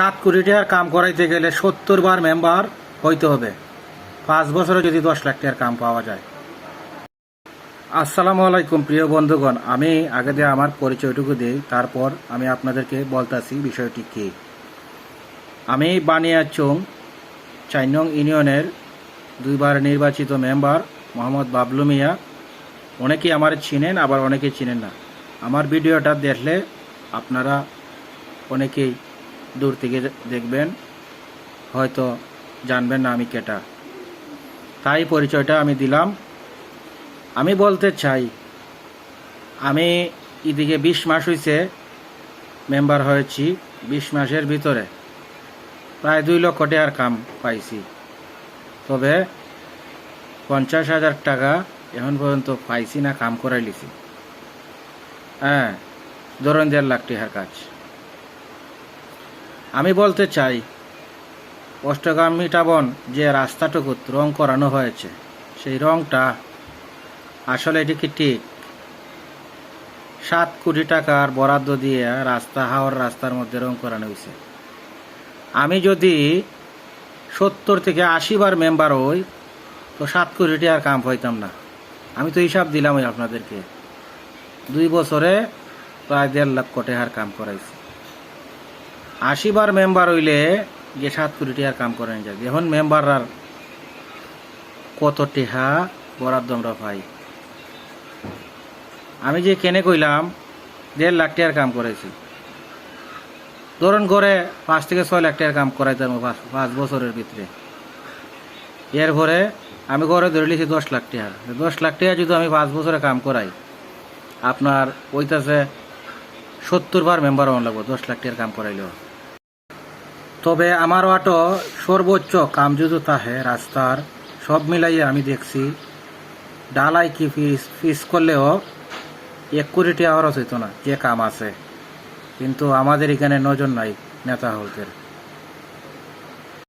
সাত কোটি টাকার কাম করাইতে গেলে সত্তর বার মেম্বার হইতে হবে। পাঁচ বছরে যদি দশ লাখ টাকার কাম পাওয়া যায়। আসসালামু আলাইকুম, প্রিয় বন্ধুগণ। আমি আগে দিয়ে আমার পরিচয়টুকু দিই, তারপর আমি আপনাদেরকে বলতাছি বিষয়টি কী। আমি বানিয়াচং চাইনং ইউনিয়নের দুইবার নির্বাচিত মেম্বার মোহাম্মদ বাবলু মিয়া। অনেকেই আমার চিনেন, আবার অনেকেই চিনেন না। আমার ভিডিওটা দেখলে আপনারা অনেকেই দূর থেকে দেখবেন, হয়তো জানবেন না আমি কেটা। তাই পরিচয়টা আমি দিলাম। আমি বলতে চাই, আমি এদিকে বিশ মাস হয়েছে মেম্বার হয়েছি, বিশ মাসের ভিতরে। প্রায় দুই লক্ষ টাকার কাম পাইছি। তবে পঞ্চাশ হাজার টাকা এখন পর্যন্ত পাইছি না, কাম করাই লিছি। হ্যাঁ ধরুন দেড় লাখ টাকার কাজ। আমি বলতে চাই অষ্টগ্রাম মিটাবন যে রাস্তাটুকু রং করানো হয়েছে, সেই রংটা আসলে এটি কি ঠিক? সাত কোটি টাকার বরাদ্দ দিয়ে রাস্তা হাওয়ার রাস্তার মধ্যে রং করানো হয়েছে। আমি যদি সত্তর থেকে আশি বার মেম্বার হই, তো সাত কোটি টাকার কাম হইতাম না। আমি তো হিসাব দিলাম ওই আপনাদেরকে। দুই বছরে প্রায় দেড় লাখ টাকার কাম করাইছি। আশি বার মেম্বার হইলে গিয়ে সাত কোটি টাকার কাম করেন যায় এখন মেম্বার আর কত টেহা বরাদ্দ আমরা পাই? আমি যে কেনে কইলাম, দেড় লাখ টাকার কাম করেছি। ধরুন করে পাঁচ থেকে ছয় লাখ টাকার কাম করাইতাম পাঁচ পাঁচ বছরের ভিতরে। এর পরে আমি ঘরে ধরে লিছি দশ লাখ টাকা দশ লাখ টাকা যদি আমি পাঁচ বছরে কাম করাই, আপনার ওইটাছে সত্তর বার মেম্বার হওয়া লাগবো, দশ লাখ টাকার কাম করাইলেও। তবে আমার অটো সর্বোচ্চ কামযুত তাহে, রাস্তার সব মিলাইয়ে আমি দেখছি। ডালাই কি ফিস ফিস করলেও এক কোটি টাকা হইতো না, যে কাম আছে। কিন্তু আমাদের এখানে নজর নাই, নেতা হলদের।